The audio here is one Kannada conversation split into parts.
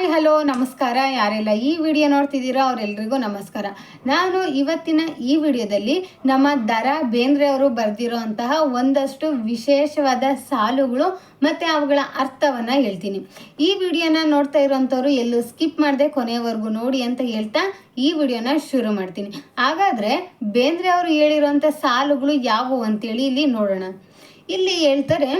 ಹಾಯ್, ಹಲೋ, ನಮಸ್ಕಾರ. ಯಾರೆಲ್ಲ ಈ ವಿಡಿಯೋ ನೋಡ್ತಿದ್ದೀರೋ ಅವರೆಲ್ಲರಿಗೂ ನಮಸ್ಕಾರ. ನಾನು ಇವತ್ತಿನ ಈ ವಿಡಿಯೋದಲ್ಲಿ ನಮ್ಮ ದರ ಬೇಂದ್ರೆ ಅವರು ಬರೆದಿರೋಂತಹ ಒಂದಷ್ಟು ವಿಶೇಷವಾದ ಸಾಲುಗಳು ಮತ್ತು ಅವುಗಳ ಅರ್ಥವನ್ನು ಹೇಳ್ತೀನಿ. ಈ ವಿಡಿಯೋನ ನೋಡ್ತಾ ಇರೋಂಥವ್ರು ಎಲ್ಲೂ ಸ್ಕಿಪ್ ಮಾಡದೆ ಕೊನೆಯವರೆಗೂ ನೋಡಿ ಅಂತ ಹೇಳ್ತಾ ಈ ವಿಡಿಯೋನ ಶುರು ಮಾಡ್ತೀನಿ. ಹಾಗಾದರೆ ಬೇಂದ್ರೆ ಅವರು ಹೇಳಿರೋಂಥ ಸಾಲುಗಳು ಯಾವುವು ಅಂತೇಳಿ ಇಲ್ಲಿ ನೋಡೋಣ. ಇಲ್ಲಿ ಹೇಳ್ತಾರೆ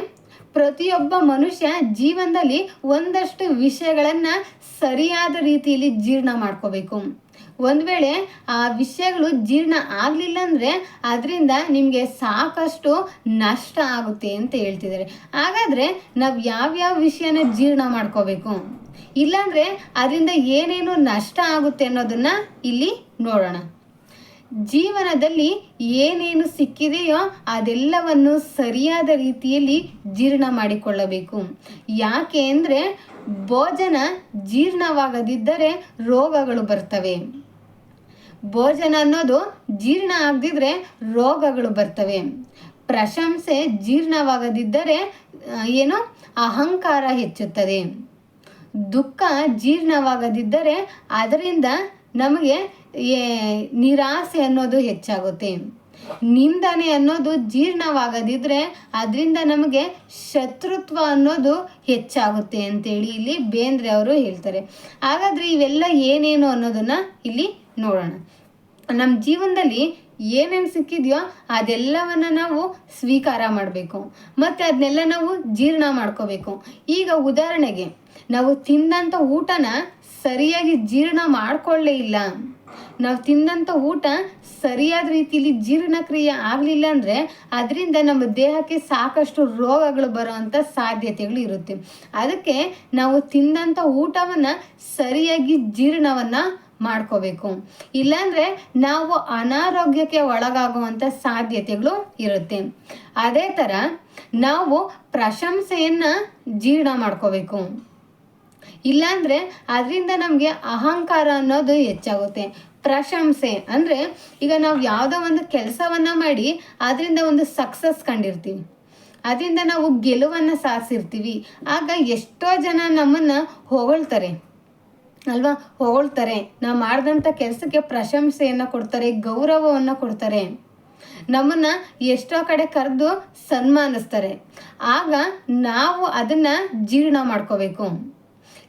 ಪ್ರತಿಯೊಬ್ಬ ಮನುಷ್ಯ ಜೀವನದಲ್ಲಿ ಒಂದಷ್ಟು ವಿಷಯಗಳನ್ನು ಸರಿಯಾದ ರೀತಿಯಲ್ಲಿ ಜೀರ್ಣ ಮಾಡ್ಕೋಬೇಕು. ಒಂದು ವೇಳೆ ಆ ವಿಷಯಗಳು ಜೀರ್ಣ ಆಗಲಿಲ್ಲ ಅಂದರೆ ಅದರಿಂದ ನಿಮಗೆ ಸಾಕಷ್ಟು ನಷ್ಟ ಆಗುತ್ತೆ ಅಂತ ಹೇಳ್ತಿದ್ದಾರೆ. ಹಾಗಾದರೆ ನಾವು ಯಾವ್ಯಾವ ವಿಷಯನ ಜೀರ್ಣ ಮಾಡ್ಕೋಬೇಕು? ಇಲ್ಲಾಂದರೆ ಅದರಿಂದ ಏನೇನು ನಷ್ಟ ಆಗುತ್ತೆ ಅನ್ನೋದನ್ನು ಇಲ್ಲಿ ನೋಡೋಣ. ಜೀವನದಲ್ಲಿ ಏನೇನು ಸಿಕ್ಕಿದೆಯೋ ಅದೆಲ್ಲವನ್ನು ಸರಿಯಾದ ರೀತಿಯಲ್ಲಿ ಜೀರ್ಣ ಮಾಡಿಕೊಳ್ಳಬೇಕು. ಯಾಕೆ ಅಂದರೆ ಭೋಜನ ಜೀರ್ಣವಾಗದಿದ್ದರೆ ರೋಗಗಳು ಬರ್ತವೆ. ಭೋಜನ ಅನ್ನೋದು ಜೀರ್ಣ ಆಗದಿದ್ದರೆ ರೋಗಗಳು ಬರ್ತವೆ. ಪ್ರಶಂಸೆ ಜೀರ್ಣವಾಗದಿದ್ದರೆ ಏನು? ಅಹಂಕಾರ ಹೆಚ್ಚುತ್ತದೆ. ದುಃಖ ಜೀರ್ಣವಾಗದಿದ್ದರೆ ಅದರಿಂದ ನಮಗೆ ನಿರಾಸೆ ಅನ್ನೋದು ಹೆಚ್ಚಾಗುತ್ತೆ. ನಿಂದನೆ ಅನ್ನೋದು ಜೀರ್ಣವಾಗದಿದ್ರೆ ಅದರಿಂದ ನಮಗೆ ಶತ್ರುತ್ವ ಅನ್ನೋದು ಹೆಚ್ಚಾಗುತ್ತೆ ಅಂತೇಳಿ ಇಲ್ಲಿ ಬೇಂದ್ರೆ ಅವರು ಹೇಳ್ತಾರೆ. ಹಾಗಾದ್ರೆ ಇವೆಲ್ಲ ಏನೇನು ಅನ್ನೋದನ್ನ ಇಲ್ಲಿ ನೋಡೋಣ. ನಮ್ಮ ಜೀವನದಲ್ಲಿ ಏನೇನು ಸಿಕ್ಕಿದೆಯೋ ಅದೆಲ್ಲವನ್ನ ನಾವು ಸ್ವೀಕಾರ ಮಾಡಬೇಕು. ಮತ್ತು ಅದನ್ನೆಲ್ಲ ನಾವು ಜೀರ್ಣ ಮಾಡ್ಕೋಬೇಕು. ಈಗ ಉದಾಹರಣೆಗೆ ನಾವು ತಿಂದಂಥ ಊಟನ ಸರಿಯಾಗಿ ಜೀರ್ಣ ಮಾಡ್ಕೊಳ್ಳೇ ಇಲ್ಲ. ನಾವು ತಿಂದಂಥ ಊಟ ಸರಿಯಾದ ರೀತಿಯಲ್ಲಿ ಜೀರ್ಣಕ್ರಿಯೆ ಆಗಲಿಲ್ಲ ಅಂದರೆ ಅದರಿಂದ ನಮ್ಮ ದೇಹಕ್ಕೆ ಸಾಕಷ್ಟು ರೋಗಗಳು ಬರುವಂಥ ಸಾಧ್ಯತೆಗಳು ಇರುತ್ತೆ. ಅದಕ್ಕೆ ನಾವು ತಿಂದಂಥ ಊಟವನ್ನು ಸರಿಯಾಗಿ ಜೀರ್ಣವನ್ನು ಮಾಡ್ಕೋಬೇಕು. ಇಲ್ಲಾಂದರೆ ನಾವು ಅನಾರೋಗ್ಯಕ್ಕೆ ಒಳಗಾಗುವಂಥ ಸಾಧ್ಯತೆಗಳು ಇರುತ್ತೆ. ಅದೇ ಥರ ನಾವು ಪ್ರಶಂಸೆಯನ್ನು ಜೀರ್ಣ ಮಾಡ್ಕೋಬೇಕು. ಇಲ್ಲಾಂದರೆ ಅದರಿಂದ ನಮಗೆ ಅಹಂಕಾರ ಅನ್ನೋದು ಹೆಚ್ಚಾಗುತ್ತೆ. ಪ್ರಶಂಸೆ ಅಂದರೆ ಈಗ ನಾವು ಯಾವುದೋ ಒಂದು ಕೆಲಸವನ್ನು ಮಾಡಿ ಅದರಿಂದ ಒಂದು ಸಕ್ಸಸ್ ಕಂಡಿರ್ತೀವಿ. ಅದರಿಂದ ನಾವು ಗೆಲುವನ್ನು ಸಾಧಿಸಿರ್ತೀವಿ. ಆಗ ಎಷ್ಟೋ ಜನ ನಮ್ಮನ್ನು ಹೊಗಳ್ತಾರೆ. ಅಲ್ವಾ? ಹೊಗಳ್ತಾರೆ. ನಾವು ಮಾಡಿದಂಥ ಕೆಲಸಕ್ಕೆ ಪ್ರಶಂಸೆಯನ್ನು ಕೊಡ್ತಾರೆ, ಗೌರವವನ್ನು ಕೊಡ್ತಾರೆ. ನಮ್ಮನ್ನ ಎಷ್ಟೋ ಕಡೆ ಕರೆದು ಸನ್ಮಾನಿಸ್ತಾರೆ. ಆಗ ನಾವು ಅದನ್ನು ಜೀರ್ಣ ಮಾಡ್ಕೋಬೇಕು.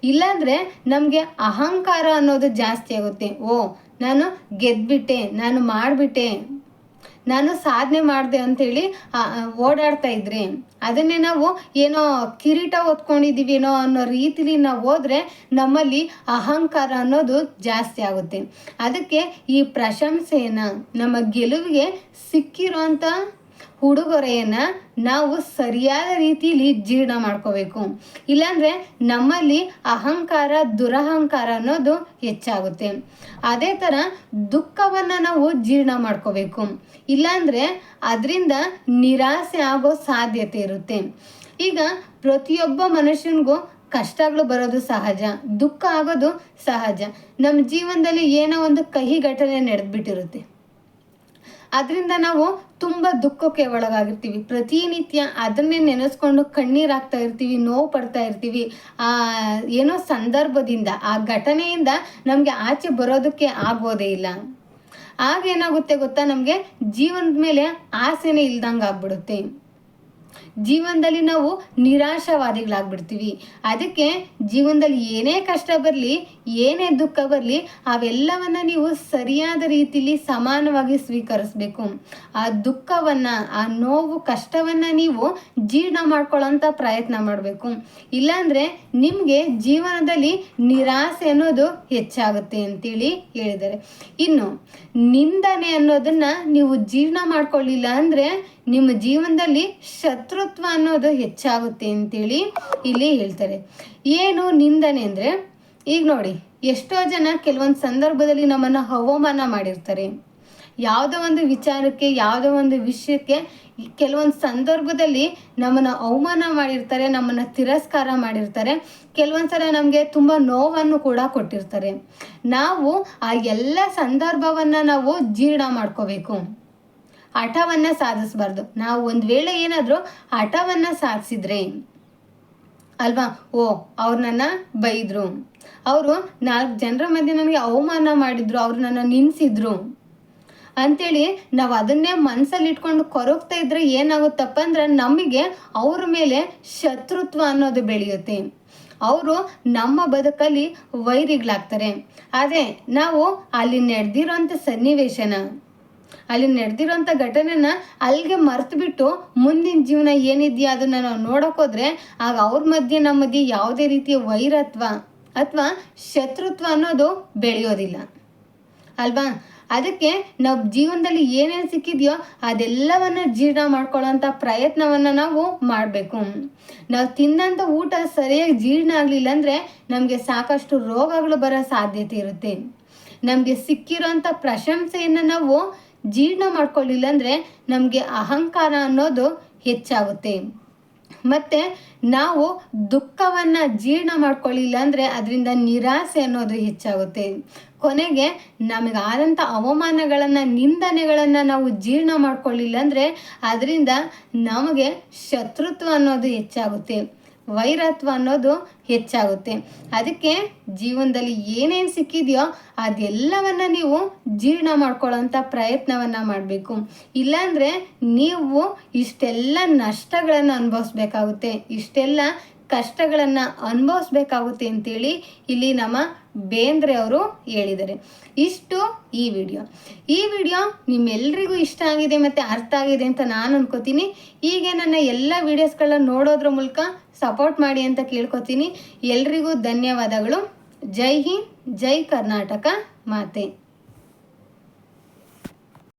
ಇಲ್ಲಾಂದರೆ ನಮಗೆ ಅಹಂಕಾರ ಅನ್ನೋದು ಜಾಸ್ತಿ ಆಗುತ್ತೆ. ಓ, ನಾನು ಗೆದ್ಬಿಟ್ಟೆ, ನಾನು ಮಾಡಿಬಿಟ್ಟೆ, ನಾನು ಸಾಧನೆ ಮಾಡಿದೆ ಅಂಥೇಳಿ ಓಡಾಡ್ತಾ ಇದ್ರಿ, ಅದನ್ನೇ ನಾವು ಏನೋ ಕಿರೀಟ ಏನೋ ಅನ್ನೋ ರೀತಿಲಿ ನಾವು ಹೋದರೆ ನಮ್ಮಲ್ಲಿ ಅಹಂಕಾರ ಅನ್ನೋದು ಜಾಸ್ತಿ ಆಗುತ್ತೆ. ಅದಕ್ಕೆ ಈ ಪ್ರಶಂಸೆಯನ್ನು ನಮ್ಮ ಗೆಲುವಿಗೆ ಸಿಕ್ಕಿರೋಂಥ ಉಡುಗೊರೆಯನ್ನು ನಾವು ಸರಿಯಾದ ರೀತಿಯಲ್ಲಿ ಜೀರ್ಣ ಮಾಡ್ಕೋಬೇಕು. ಇಲ್ಲಾಂದರೆ ನಮ್ಮಲ್ಲಿ ಅಹಂಕಾರ, ದುರಹಂಕಾರ ಅನ್ನೋದು ಹೆಚ್ಚಾಗುತ್ತೆ. ಅದೇ ಥರ ದುಃಖವನ್ನು ನಾವು ಜೀರ್ಣ ಮಾಡ್ಕೋಬೇಕು. ಇಲ್ಲಾಂದರೆ ಅದರಿಂದ ನಿರಾಸೆ ಆಗೋ ಸಾಧ್ಯತೆ ಇರುತ್ತೆ. ಈಗ ಪ್ರತಿಯೊಬ್ಬ ಮನುಷ್ಯನಿಗೂ ಕಷ್ಟಗಳು ಬರೋದು ಸಹಜ, ದುಃಖ ಆಗೋದು ಸಹಜ. ನಮ್ಮ ಜೀವನದಲ್ಲಿ ಏನೋ ಒಂದು ಕಹಿ ಘಟನೆ ನಡೆದ್ಬಿಟ್ಟಿರುತ್ತೆ. ಅದರಿಂದ ನಾವು ತುಂಬ ದುಃಖಕ್ಕೆ ಒಳಗಾಗಿರ್ತೀವಿ. ಪ್ರತಿನಿತ್ಯ ಅದನ್ನೇ ನೆನೆಸ್ಕೊಂಡು ಕಣ್ಣೀರಾಗ್ತಾ ಇರ್ತೀವಿ, ನೋವು ಪಡ್ತಾ ಇರ್ತೀವಿ. ಆ, ಏನೋ ಸಂದರ್ಭದಿಂದ, ಆ ಘಟನೆಯಿಂದ ನಮಗೆ ಆಚೆ ಬರೋದಕ್ಕೆ ಆಗೋದೇ ಇಲ್ಲ. ಆಗೇನಾಗುತ್ತೆ ಗೊತ್ತಾ? ನಮಗೆ ಜೀವನದ ಮೇಲೆ ಆಸೆನೇ ಇಲ್ದಂಗೆ ಆಗ್ಬಿಡುತ್ತೆ ಜೀವನದಲ್ಲಿ ನಾವು ನಿರಾಶಾವಾದಿಗಳಾಗ್ಬಿಡ್ತೀವಿ. ಅದಕ್ಕೆ ಜೀವನದಲ್ಲಿ ಏನೇ ಕಷ್ಟ ಬರಲಿ, ಏನೇ ದುಃಖ ಬರಲಿ, ಅವೆಲ್ಲವನ್ನ ನೀವು ಸರಿಯಾದ ರೀತಿಯಲ್ಲಿ ಸಮಾನವಾಗಿ ಸ್ವೀಕರಿಸ್ಬೇಕು. ಆ ದುಃಖವನ್ನು, ಆ ನೋವು, ಕಷ್ಟವನ್ನು ನೀವು ಜೀರ್ಣ ಮಾಡ್ಕೊಳ್ಳೋಂಥ ಪ್ರಯತ್ನ ಮಾಡಬೇಕು. ಇಲ್ಲಾಂದರೆ ನಿಮಗೆ ಜೀವನದಲ್ಲಿ ನಿರಾಸೆ ಅನ್ನೋದು ಹೆಚ್ಚಾಗುತ್ತೆ ಅಂತೇಳಿ ಹೇಳಿದ್ದಾರೆ. ಇನ್ನು ನಿಂದನೆ ಅನ್ನೋದನ್ನ ನೀವು ಜೀರ್ಣ ಮಾಡ್ಕೊಳ್ಳಿಲ್ಲ ಅಂದರೆ ನಿಮ್ಮ ಜೀವನದಲ್ಲಿ ಶತ್ರುತ್ವ ಅನ್ನೋದು ಹೆಚ್ಚಾಗುತ್ತೆ ಅಂತೇಳಿ ಇಲ್ಲಿ ಹೇಳ್ತಾರೆ. ಏನು ನಿಂದನೆ ಅಂದರೆ, ಈಗ ನೋಡಿ, ಎಷ್ಟೋ ಜನ ಕೆಲವೊಂದು ಸಂದರ್ಭದಲ್ಲಿ ನಮ್ಮನ್ನು ಅವಮಾನ ಮಾಡಿರ್ತಾರೆ. ಯಾವುದೋ ಒಂದು ವಿಚಾರಕ್ಕೆ, ಯಾವುದೋ ಒಂದು ವಿಷಯಕ್ಕೆ ಕೆಲವೊಂದು ಸಂದರ್ಭದಲ್ಲಿ ನಮ್ಮನ್ನು ಅವಮಾನ ಮಾಡಿರ್ತಾರೆ, ನಮ್ಮನ್ನು ತಿರಸ್ಕಾರ ಮಾಡಿರ್ತಾರೆ. ಕೆಲವೊಂದು ಸಲ ನಮಗೆ ತುಂಬ ನೋವನ್ನು ಕೂಡ ಕೊಟ್ಟಿರ್ತಾರೆ. ನಾವು ಆ ಎಲ್ಲ ಸಂದರ್ಭವನ್ನು ನಾವು ಜೀರ್ಣ ಮಾಡ್ಕೋಬೇಕು. ಹಠವನ್ನು ಸಾಧಿಸಬಾರ್ದು. ನಾವು ಒಂದು ವೇಳೆ ಏನಾದರೂ ಹಠವನ್ನು ಸಾಧಿಸಿದ್ರೆ, ಅಲ್ವಾ? ಓ, ಅವ್ರು ನನ್ನ ಬೈದ್ರು. ಅವರು ನಾಲ್ಕು ಜನರ ಮಧ್ಯೆ ನನಗೆ ಅವಮಾನ ಮಾಡಿದ್ರು, ಅವ್ರು ನನ್ನ ನಿನ್ಸಿದ್ರು ಅಂತೇಳಿ ನಾವು ಅದನ್ನೇ ಮನಸ್ಸಲ್ಲಿ ಇಟ್ಕೊಂಡು ಕೊರಗ್ತಾ ಇದ್ರೆ ಏನಾಗುತ್ತಪ್ಪ ಅಂದ್ರೆ ನಮಗೆ ಅವ್ರ ಮೇಲೆ ಶತ್ರುತ್ವ ಅನ್ನೋದು ಬೆಳೆಯುತ್ತೆ. ಅವರು ನಮ್ಮ ಬದುಕಲ್ಲಿ ವೈರಿಗಳಾಗ್ತಾರೆ. ಅದೇ, ನಾವು ಅಲ್ಲಿ ನಡೆದಿರೋಂಥ ಸನ್ನಿವೇಶನ. ಅಲ್ಲಿ ನಡೆದಿರೋಂಥ ಘಟನೆನ ಅಲ್ಲಿಗೆ ಮರ್ತು ಬಿಟ್ಟು ಮುಂದಿನ ಜೀವನ ಏನಿದೆಯಾ ಅದನ್ನು ನಾವು ನೋಡೋಕೋದ್ರೆ ಆಗ ಅವ್ರ ಮಧ್ಯೆ ನಮ್ಮ ಮಧ್ಯೆ ಯಾವುದೇ ರೀತಿಯ ವೈರತ್ವ ಅಥವಾ ಶತ್ರುತ್ವ ಅನ್ನೋದು ಬೆಳೆಯೋದಿಲ್ಲ. ಅಲ್ವಾ? ಅದಕ್ಕೆ ನಾವು ಜೀವನದಲ್ಲಿ ಏನೇನು ಸಿಕ್ಕಿದೆಯೋ ಅದೆಲ್ಲವನ್ನ ಜೀರ್ಣ ಮಾಡ್ಕೊಳ್ಳೋಂಥ ಪ್ರಯತ್ನವನ್ನು ನಾವು ಮಾಡಬೇಕು. ನಾವು ತಿಂದಂಥ ಊಟ ಸರಿಯಾಗಿ ಜೀರ್ಣ ಆಗಲಿಲ್ಲ ಅಂದರೆ ನಮಗೆ ಸಾಕಷ್ಟು ರೋಗಗಳು ಬರೋ ಸಾಧ್ಯತೆ ಇರುತ್ತೆ. ನಮಗೆ ಸಿಕ್ಕಿರೋಂಥ ಪ್ರಶಂಸೆಯನ್ನು ನಾವು ಜೀರ್ಣ ಮಾಡ್ಕೊಳ್ಳಿಲ್ಲ ಅಂದರೆ ನಮಗೆ ಅಹಂಕಾರ ಅನ್ನೋದು ಹೆಚ್ಚಾಗುತ್ತೆ. ಮತ್ತು ನಾವು ದುಃಖವನ್ನು ಜೀರ್ಣ ಮಾಡ್ಕೊಳ್ಳಿಲ್ಲ ಅಂದರೆ ಅದರಿಂದ ನಿರಾಸೆ ಅನ್ನೋದು ಹೆಚ್ಚಾಗುತ್ತೆ. ಕೊನೆಗೆ ನಮಗಾದಂಥ ಅವಮಾನಗಳನ್ನು, ನಿಂದನೆಗಳನ್ನು ನಾವು ಜೀರ್ಣ ಮಾಡ್ಕೊಳ್ಳಿಲ್ಲ ಅಂದರೆ ಅದರಿಂದ ನಮಗೆ ಶತ್ರುತ್ವ ಅನ್ನೋದು ಹೆಚ್ಚಾಗುತ್ತೆ. ವೈರತ್ವ ಅನ್ನೋದು ಹೆಚ್ಚಾಗುತ್ತೆ. ಅದಕ್ಕೆ ಜೀವನದಲ್ಲಿ ಏನೇನು ಸಿಕ್ಕಿದೆಯೋ ಅದೆಲ್ಲವನ್ನ ನೀವು ಜೀರ್ಣ ಮಾಡ್ಕೊಳ್ಳೋಂಥ ಪ್ರಯತ್ನವನ್ನು ಮಾಡಬೇಕು. ಇಲ್ಲಾಂದರೆ ನೀವು ಇಷ್ಟೆಲ್ಲ ನಷ್ಟಗಳನ್ನು ಅನುಭವಿಸ್ಬೇಕಾಗುತ್ತೆ. ಇಷ್ಟೆಲ್ಲ ಕಷ್ಟಗಳನ್ನು ಅನುಭವಿಸ್ಬೇಕಾಗುತ್ತೆ ಅಂತೇಳಿ ಇಲ್ಲಿ ನಮ್ಮ ಬೇಂದ್ರೆ ಅವರು ಹೇಳಿದ್ದಾರೆ. ಇಷ್ಟು ಈ ವಿಡಿಯೋ. ಈ ವಿಡಿಯೋ ನಿಮ್ಮೆಲ್ರಿಗೂ ಇಷ್ಟ ಆಗಿದೆ ಮತ್ತು ಅರ್ಥ ಆಗಿದೆ ಅಂತ ನಾನು ಅನ್ಕೋತೀನಿ. ಹೀಗೆ ನನ್ನ ಎಲ್ಲ ವಿಡಿಯೋಸ್ಗಳನ್ನ ನೋಡೋದ್ರ ಮೂಲಕ ಸಪೋರ್ಟ್ ಮಾಡಿ ಅಂತ ಕೇಳ್ಕೊತೀನಿ. ಎಲ್ರಿಗೂ ಧನ್ಯವಾದಗಳು. ಜೈ ಹಿಂದ್, ಜೈ ಕರ್ನಾಟಕ ಮಾತೆ.